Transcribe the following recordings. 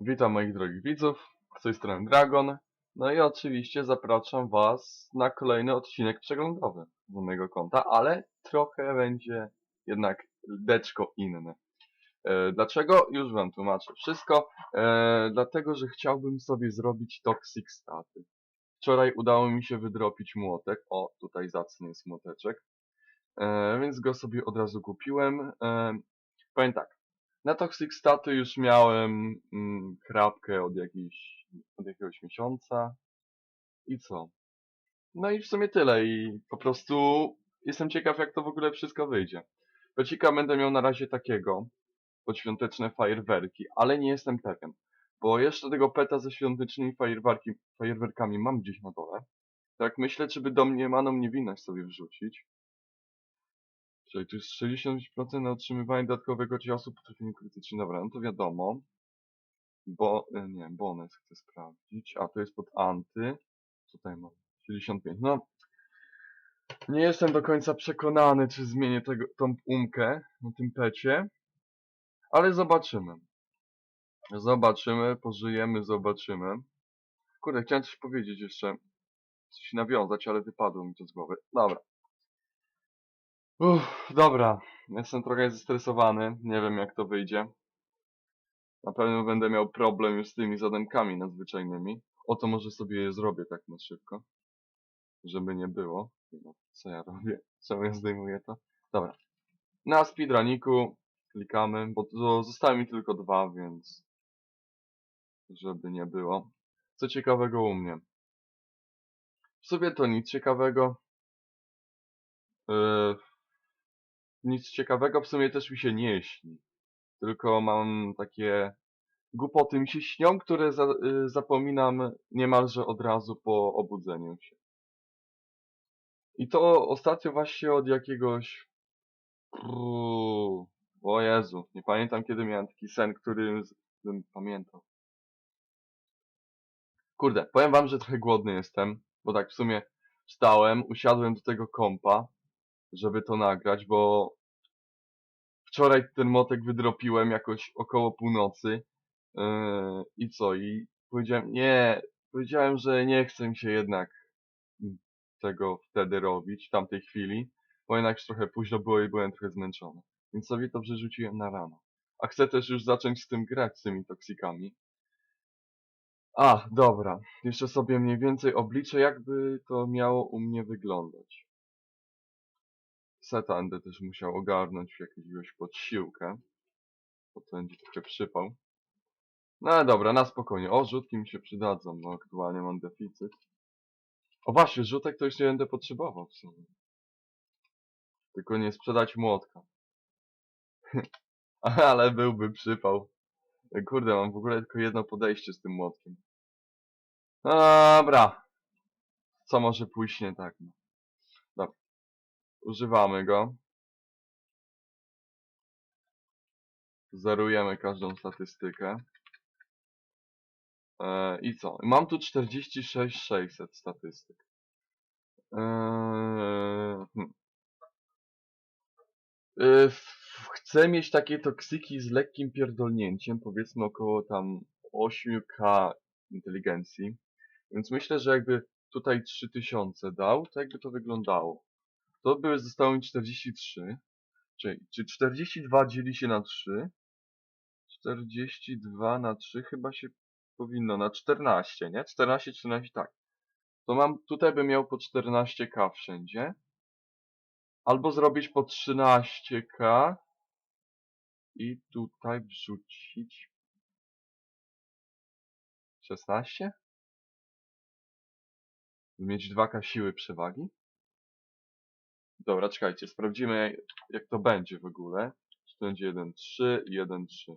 Witam moich drogich widzów, z tej strony Dragon. No i oczywiście zapraszam Was na kolejny odcinek przeglądowy z mojego konta, ale trochę będzie jednak deczko inny. E, dlaczego? Już Wam tłumaczę wszystko. E, dlatego, że chciałbym sobie zrobić Toxic Staty. Wczoraj udało mi się wydropić młotek. O, tutaj zacny jest młoteczek. E, więc go sobie od razu kupiłem. E, powiem tak. Na Toxic Staty już miałem mm, krapkę od, od jakiegoś miesiąca. I co? No i w sumie tyle. I po prostu jestem ciekaw, jak to w ogóle wszystko wyjdzie. Pecika będę miał na razie takiego. Podświąteczne fajerwerki, ale nie jestem pewien. Bo jeszcze tego peta ze świątecznymi fajerwerki, fajerwerkami mam gdzieś na dole. Tak myślę, czy by domniemaną niewinność sobie wrzucić. Czyli tu jest 60% na otrzymywanie dodatkowego ciosu po trafieniu krytycznym. Dobra, no to wiadomo. Bo, e, nie, bonus chcę sprawdzić. A, to jest pod anty. Tutaj mam 65. No, nie jestem do końca przekonany, czy zmienię tego, tą umkę na tym pecie. Ale zobaczymy. Zobaczymy, pożyjemy, zobaczymy. Kurde, chciałem coś powiedzieć jeszcze. Coś nawiązać, ale wypadło mi to z głowy. Dobra. Uff, dobra. Jestem trochę zestresowany. Nie wiem jak to wyjdzie. Na pewno będę miał problem już z tymi zademkami nadzwyczajnymi. Oto może sobie je zrobię tak na szybko. Żeby nie było. No, co ja robię? Czemu ja zdejmuję to? Dobra. Na speedruniku klikamy, bo zostały mi tylko dwa, więc żeby nie było. Co ciekawego u mnie? W sobie to nic ciekawego. Yy, nic ciekawego w sumie też mi się nie śni. Tylko mam takie głupoty mi się śnią, które za, y, zapominam niemalże od razu po obudzeniu się. I to ostatnio właśnie od jakiegoś... Uuu, o Jezu, nie pamiętam kiedy miałem taki sen, który bym pamiętał. Kurde, powiem wam, że trochę głodny jestem, bo tak w sumie wstałem, usiadłem do tego kompa, żeby to nagrać, bo wczoraj ten motek wydropiłem jakoś około północy yy, i co, i powiedziałem, nie, powiedziałem, że nie chcę mi się jednak tego wtedy robić, w tamtej chwili, bo jednak już trochę późno było i byłem trochę zmęczony. Więc sobie to przerzuciłem na rano. A chcę też już zacząć z tym grać, z tymi toksikami. A, dobra. Jeszcze sobie mniej więcej obliczę, jakby to miało u mnie wyglądać. Seta będę też musiał ogarnąć w jakąś podsiłkę. Bo to będzie trochę przypał. No dobra, na spokojnie. O, rzutki mi się przydadzą, bo aktualnie mam deficyt. O właśnie, rzutek to już nie będę potrzebował w sumie. Tylko nie sprzedać młotka. ale byłby przypał. Kurde, mam w ogóle tylko jedno podejście z tym młotkiem. No dobra. Co może pójść nie tak? No. Używamy go. Zerujemy każdą statystykę. E, I co? Mam tu 46 600 statystyk. Eee, hmm. E, Chcę mieć takie toksyki z lekkim pierdolnięciem, powiedzmy około tam 8k inteligencji. Więc myślę, że jakby tutaj 3000 dał, to jakby to wyglądało. To by zostało mi 43. Czyli, czy 42 dzieli się na 3? 42 na 3 chyba się powinno na 14, nie? 14, 14, tak. To mam, tutaj bym miał po 14k wszędzie. Albo zrobić po 13k. I tutaj wrzucić 16? Mieć 2k siły przewagi? Dobra, czekajcie, sprawdzimy jak to będzie w ogóle. Czy to będzie 1-3 i 1-3.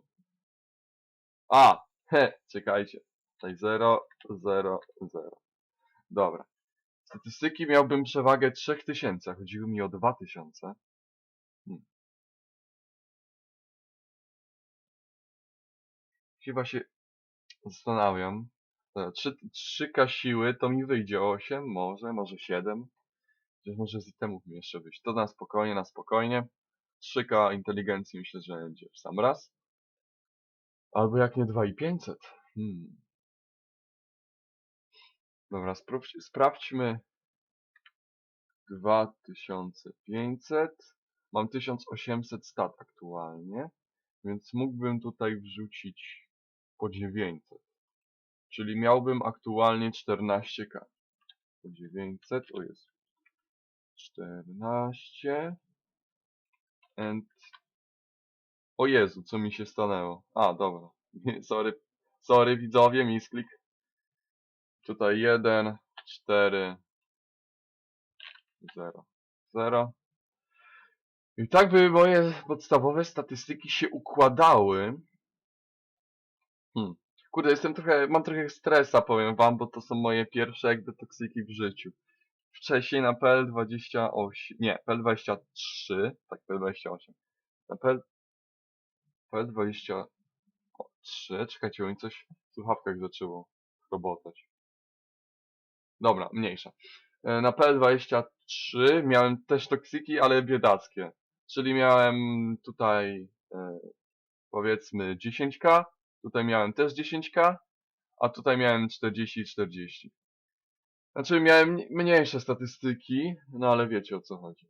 A! He, czekajcie. Tutaj 0, 0, 0. Dobra. Statystyki miałbym przewagę 3000, chodziło mi o 2000. Hmm. Chyba się zastanawiam. Dobra, 3, 3k siły to mi wyjdzie 8, może, może 7. Chociaż może z itemów mi jeszcze wyjść. To na spokojnie, na spokojnie. 3k inteligencji myślę, że będzie w sam raz. Albo jak nie 2500. Hmm. Dobra, sprawdź, sprawdźmy. 2500. Mam 1800 stat aktualnie, więc mógłbym tutaj wrzucić po 900. Czyli miałbym aktualnie 14k. Po 900, o jest. 14. And... O Jezu, co mi się stanęło? A, dobra. sorry, sorry widzowie, misklik. Tutaj 1, 4, 0, 0. I tak by moje podstawowe statystyki się układały. Hmm. Kurde, jestem trochę, mam trochę stresa, powiem wam, bo to są moje pierwsze jakby toksyki w życiu. Wcześniej na PL28, nie, PL23, tak, PL28. Na PL, PL23, czekajcie, mi coś w słuchawkach zaczęło robotać. Dobra, mniejsza. E, Na PL23 miałem też toksyki, ale biedackie. Czyli miałem tutaj e, powiedzmy 10k, tutaj miałem też 10k, a tutaj miałem 40 i 40. Znaczy miałem mni- mniejsze statystyki, no ale wiecie o co chodzi.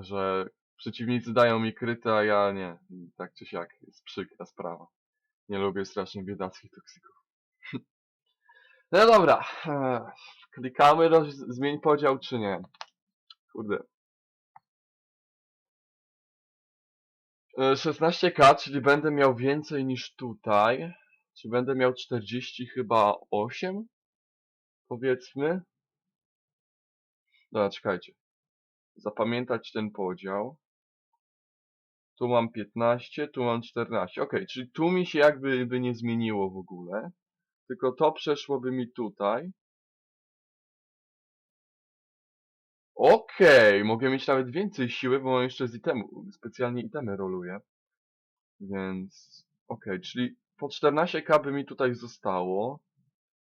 Że przeciwnicy dają mi kryte, a ja nie. I Tak czy siak, jest przykra sprawa. Nie lubię strasznie biedackich toksyków. No dobra, e, klikamy, roz, zmień podział czy nie. Kurde. E, 16k, czyli będę miał więcej niż tutaj. Czy będę miał 40 chyba 8? Powiedzmy. Dobra, czekajcie. Zapamiętać ten podział. Tu mam 15, tu mam 14. Ok, czyli tu mi się jakby by nie zmieniło w ogóle. Tylko to przeszłoby mi tutaj. Okej, mogę mieć nawet więcej siły, bo mam jeszcze z itemu, specjalnie itemy roluję. Więc, okej, czyli po 14k by mi tutaj zostało.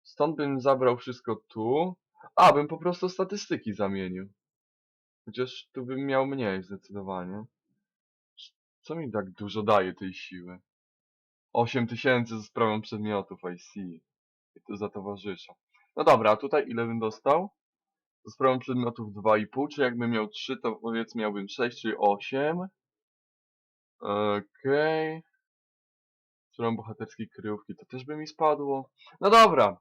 Stąd bym zabrał wszystko tu. A, bym po prostu statystyki zamienił. Chociaż tu bym miał mniej zdecydowanie. Co mi tak dużo daje tej siły? 8000 za sprawą przedmiotów, I see. I to za towarzysza. No dobra, a tutaj ile bym dostał? Za sprawą przedmiotów 2,5, czy jakbym miał 3, to powiedzmy miałbym 6, czyli 8. Okej. Sprawą bohaterskiej kryjówki to też by mi spadło. No dobra.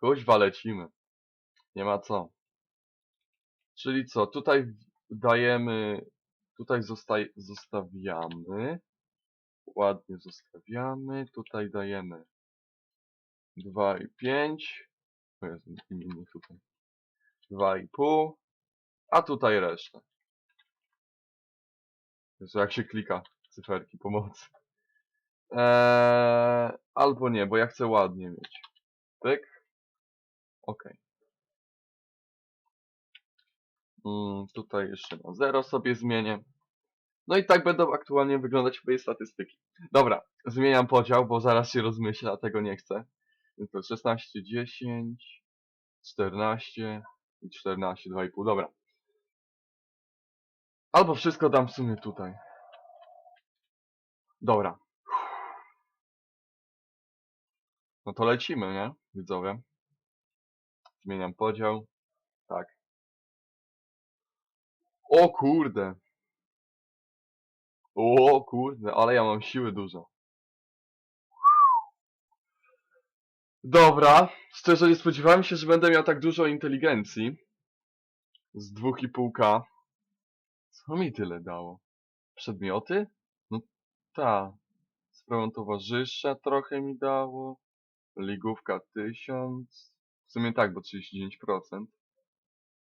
Kuźwa, lecimy. Nie ma co. Czyli co, tutaj dajemy, tutaj zostaj, zostawiamy. Ładnie zostawiamy. Tutaj dajemy 2 i 5. O Jezu, nie tutaj. 2,5. A tutaj resztę. Jezu, jak się klika cyferki pomocy. Eee, albo nie, bo ja chcę ładnie mieć. Pyk. Ok. Mm, tutaj jeszcze na 0 sobie zmienię. No i tak będą aktualnie wyglądać moje statystyki. Dobra, zmieniam podział, bo zaraz się rozmyślę, a tego nie chcę. Więc to 16, 10, 14 i 14, 2,5. Dobra. Albo wszystko dam w sumie tutaj. Dobra. No to lecimy, nie? Widzowie. Zmieniam podział. Tak. O kurde. O kurde, ale ja mam siły dużo. Dobra, szczerze nie spodziewałem się, że będę miał tak dużo inteligencji. Z 2,5k. Co mi tyle dało? Przedmioty? No ta. Sprawą towarzysza trochę mi dało. Ligówka 1000. W sumie tak, bo 39%.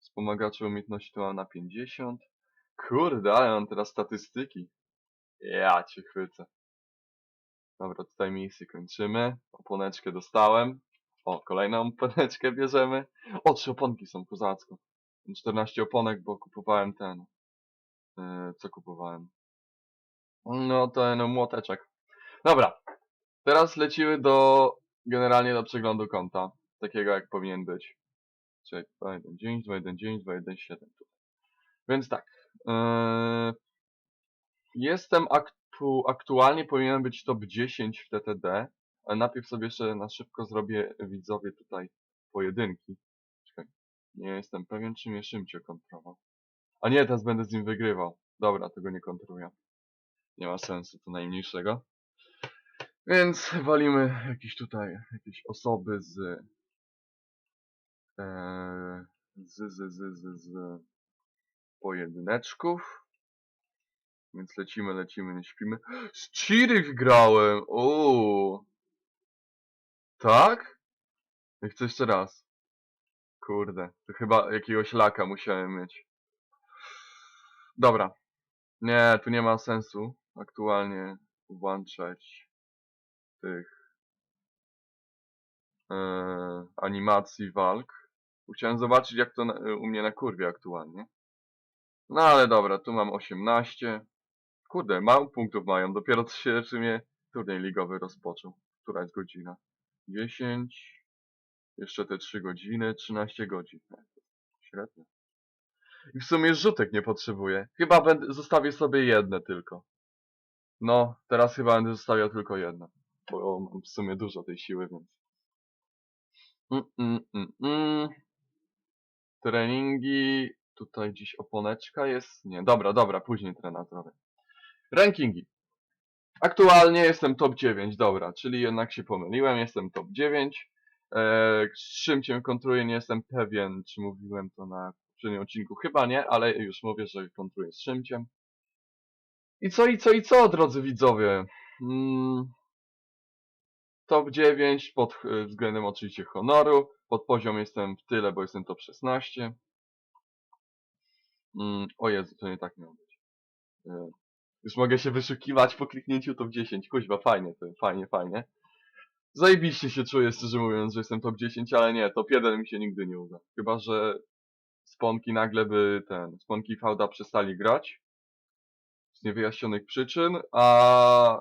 Wspomagacze umiejętności to mam na 50. Kurde, ale mam teraz statystyki. Ja cię chwycę. Dobra, tutaj misję kończymy. Oponeczkę dostałem. O, kolejną oponeczkę bierzemy. O, trzy oponki są, kozacko. Mam 14 oponek, bo kupowałem ten. Yy, co kupowałem? No, ten młoteczek. Dobra. Teraz lecimy do, generalnie do przeglądu konta. Takiego jak powinien być. Czyli 2.1.9, 2.1.9, 2.1.7 tutaj. Więc tak. Yy, Jestem aktu aktualnie powinien być top 10 w TTD, ale najpierw sobie jeszcze na szybko zrobię widzowie tutaj pojedynki. Czekaj, nie jestem pewien czy mnie Szymcie kontrował. A nie, teraz będę z nim wygrywał. Dobra, tego nie kontroluję. Nie ma sensu, to najmniejszego. Więc walimy jakieś tutaj, jakieś osoby z... Eee, z, z, z, z, z pojedyneczków. Więc lecimy, lecimy, nie śpimy. Z Chirych grałem! Uuu. Tak? Ja chcę jeszcze raz. Kurde, to chyba jakiegoś laka musiałem mieć. Dobra. Nie, tu nie ma sensu aktualnie włączać tych e, animacji walk. Chciałem zobaczyć jak to na, u mnie na kurwie aktualnie. No ale dobra, tu mam 18. Kurde, mało punktów mają, dopiero co się w sumie turniej ligowy rozpoczął. Która jest godzina? 10. Jeszcze te 3 godziny, 13 godzin. E, Średnio. I w sumie rzutek nie potrzebuję. Chyba będę, zostawię sobie jedne tylko. No, teraz chyba będę zostawiał tylko jedno. Bo mam w sumie dużo tej siły, więc... Mm, mm, mm, mm. Treningi... Tutaj gdzieś oponeczka jest? Nie, dobra, dobra, później trena zrobię. Rankingi. Aktualnie jestem top 9, dobra, czyli jednak się pomyliłem, jestem top 9. Eee, z czym cię kontruję, nie jestem pewien, czy mówiłem to na poprzednim odcinku, chyba nie, ale już mówię, że kontruję z Szymciem. I co, i co, i co, drodzy widzowie? Mm, top 9 pod e, względem oczywiście honoru, pod poziom jestem w tyle, bo jestem top 16. Mm, o Jezu, to nie tak miało być. E, już mogę się wyszukiwać po kliknięciu top 10. Kuźwa, fajnie, to fajnie, fajnie. Zajebiście się czuję, szczerze mówiąc, że jestem top 10, ale nie, top 1 mi się nigdy nie uda. Chyba, że sponki nagle by ten, sponki fałda przestali grać. Z niewyjaśnionych przyczyn, a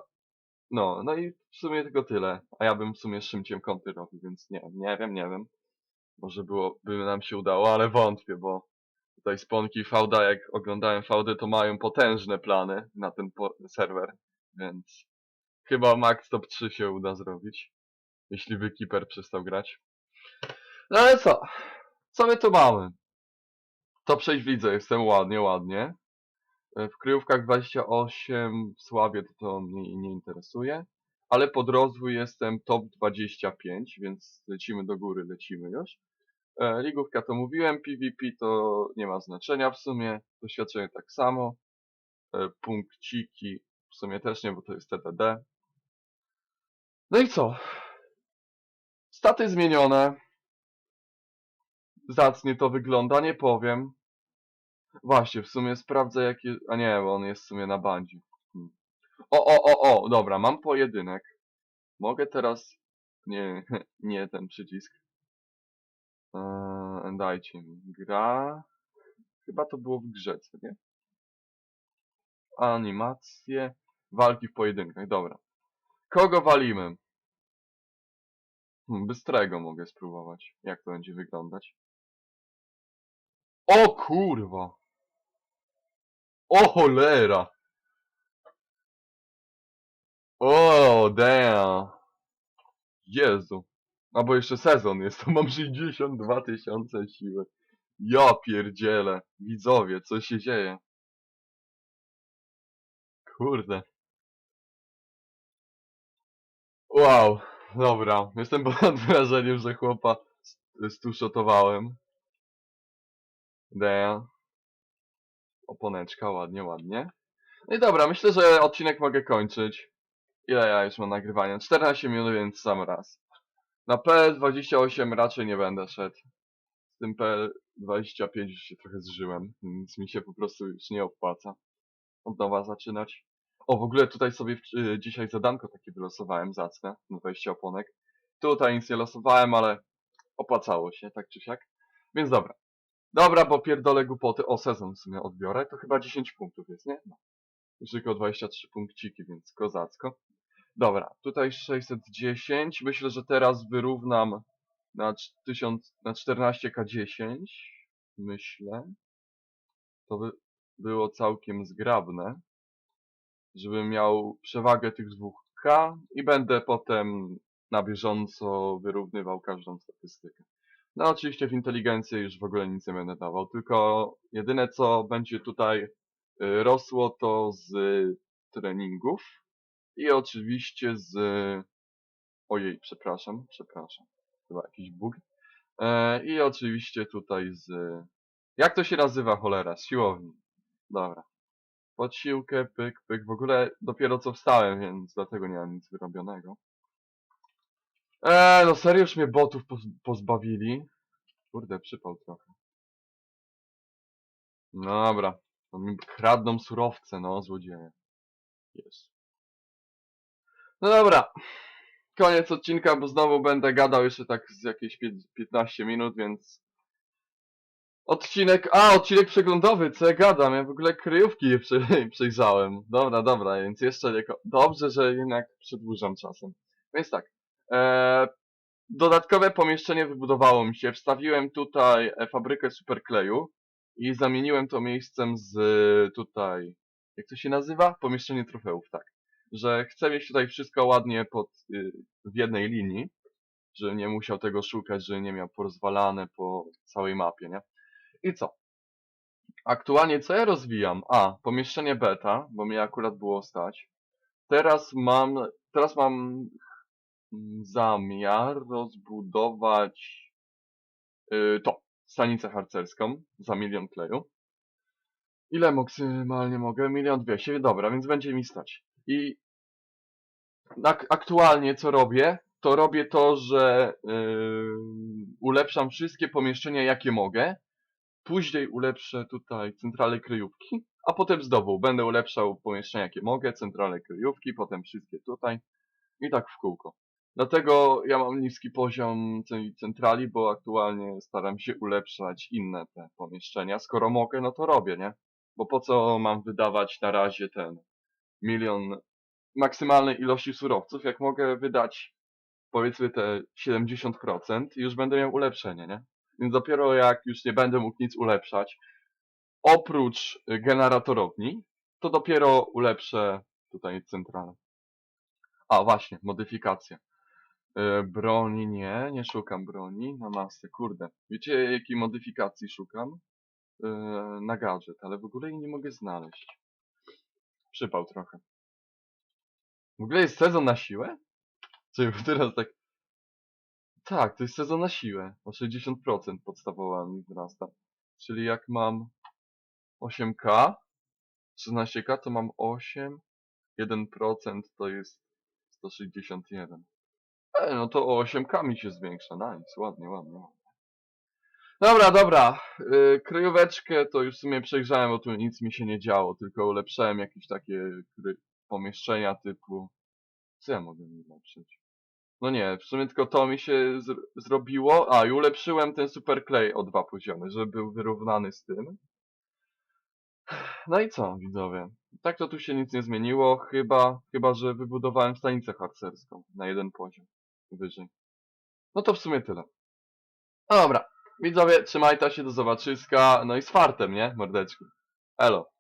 no, no i w sumie tylko tyle. A ja bym w sumie Szymciem kąty robił, więc nie, nie wiem, nie wiem. Może było, by nam się udało, ale wątpię, bo tutaj sponki fałda, jak oglądałem fałdy, to mają potężne plany na ten serwer, więc chyba max top 3 się uda zrobić, jeśli by Keeper przestał grać. No ale co? Co my tu mamy? Top 6 w lidze, jestem ładnie, ładnie. W kryjówkach 28 w sławie to, to mnie nie interesuje. Ale pod rozwój jestem top 25, więc lecimy do góry, lecimy już. E, Ligówka to mówiłem, PvP to nie ma znaczenia w sumie, doświadczenie tak samo. E, Punkciki w sumie też nie, bo to jest TTD. No i co? Staty zmienione. Zacnie to wygląda, nie powiem. Właśnie, w sumie sprawdzę jakie... A nie, bo on jest w sumie na bandzie. Hmm. O, o, o, o, dobra, mam pojedynek. Mogę teraz... Nie, nie ten przycisk. Eee, dajcie mi. Gra... Chyba to było w grze, co nie? Animacje. Walki w pojedynkach, dobra. Kogo walimy? Hmm, bystrego mogę spróbować. Jak to będzie wyglądać? O kurwa! O cholera! O, damn! Jezu. A bo jeszcze sezon jest, to mam 62 tysiące siły. Ja pierdzielę. Widzowie, co się dzieje? Kurde. Wow, dobra. Jestem pod wrażeniem, że chłopa stuszotowałem. Damn. Oponeczka, ładnie, ładnie. No i dobra, myślę, że odcinek mogę kończyć. Ile ja już mam nagrywania? 14 minut, więc sam raz. Na PL28 raczej nie będę szedł. Z tym PL25 już się trochę zżyłem, więc mi się po prostu już nie opłaca od nowa zaczynać. O, w ogóle tutaj sobie y, dzisiaj zadanko takie wylosowałem, zacne, na 20 oponek. Tutaj nic nie losowałem, ale opłacało się, tak czy siak. Więc dobra. Dobra, bo pierdolę głupoty. O, sezon w sumie odbiorę. To chyba 10 punktów jest, nie? No. Już tylko 23 punkciki, więc kozacko. Dobra, tutaj 610. Myślę, że teraz wyrównam na, 1000, na 14k10. Myślę. To by było całkiem zgrabne. żebym miał przewagę tych dwóch K i będę potem na bieżąco wyrównywał każdą statystykę. No oczywiście w inteligencję już w ogóle nic nie będę dawał, tylko jedyne co będzie tutaj y, rosło to z treningów i oczywiście z... Ojej, przepraszam, przepraszam. Chyba jakiś bug. E, I oczywiście tutaj z... Jak to się nazywa cholera? Siłowni. Dobra. Pod siłkę, pyk, pyk. W ogóle dopiero co wstałem, więc dlatego nie mam nic wyrobionego. Eee, no serio już mnie botów poz pozbawili. Kurde, przypał trochę. No dobra. No mi kradną surowce, no, złodzieje. Jest. No dobra. Koniec odcinka, bo znowu będę gadał jeszcze tak z jakieś pie- 15 minut, więc... Odcinek... A, odcinek przeglądowy, co ja gadam? Ja w ogóle kryjówki prze, przejrzałem. Dobra, dobra, więc jeszcze nie... Dobrze, że jednak przedłużam czasem. Więc tak. E, dodatkowe pomieszczenie wybudowało mi się. Wstawiłem tutaj e, fabrykę superkleju i zamieniłem to miejscem z e, tutaj... Jak to się nazywa? Pomieszczenie trofeów, tak. Że chcę mieć tutaj wszystko ładnie pod, y, w jednej linii, że nie musiał tego szukać, że nie miał porozwalane po całej mapie, nie? I co? Aktualnie co ja rozwijam? A, pomieszczenie beta, bo mnie akurat było stać. Teraz mam, teraz mam zamiar rozbudować y, to, stanicę harcerską za milion kleju. Ile maksymalnie mogę? Milion dwieście, dobra, więc będzie mi stać. I ak aktualnie co robię? To robię to, że yy, ulepszam wszystkie pomieszczenia jakie mogę. Później ulepszę tutaj centralę kryjówki, a potem znowu będę ulepszał pomieszczenia jakie mogę, centralę kryjówki, potem wszystkie tutaj i tak w kółko. Dlatego ja mam niski poziom tej centrali, bo aktualnie staram się ulepszać inne te pomieszczenia. Skoro mogę, no to robię, nie? Bo po co mam wydawać na razie ten milion maksymalnej ilości surowców, jak mogę wydać powiedzmy te 70% i już będę miał ulepszenie, nie? Więc dopiero jak już nie będę mógł nic ulepszać, oprócz generatorowni, to dopiero ulepszę tutaj centralę. A właśnie, modyfikacje. Y, Broni nie, nie szukam broni na masę, kurde. Wiecie jakiej modyfikacji szukam? Y, Na gadżet, ale w ogóle jej nie mogę znaleźć. Przypał trochę. W ogóle jest sezon na siłę? Czy teraz tak... Tak, to jest sezon na siłę. O 60% podstawowa mi wzrasta. Czyli jak mam 8k, 16k to mam 8, 1% to jest 161. E, no to o 8k mi się zwiększa. Nice, ładnie, ładnie. ładnie. Dobra, dobra. Yy, kryjóweczkę to już w sumie przejrzałem, bo tu nic mi się nie działo, tylko ulepszałem jakieś takie pomieszczenia typu... Co ja mogę ulepszyć? No nie, w sumie tylko to mi się zr zrobiło. A, i ulepszyłem ten super clay o dwa poziomy, żeby był wyrównany z tym. No i co, widzowie? Tak to tu się nic nie zmieniło, chyba, chyba że wybudowałem stanicę harcerską na jeden poziom wyżej. No to w sumie tyle. Dobra, widzowie, trzymajcie się, do zobaczyska, no i z fartem, nie, mordeczki? Elo.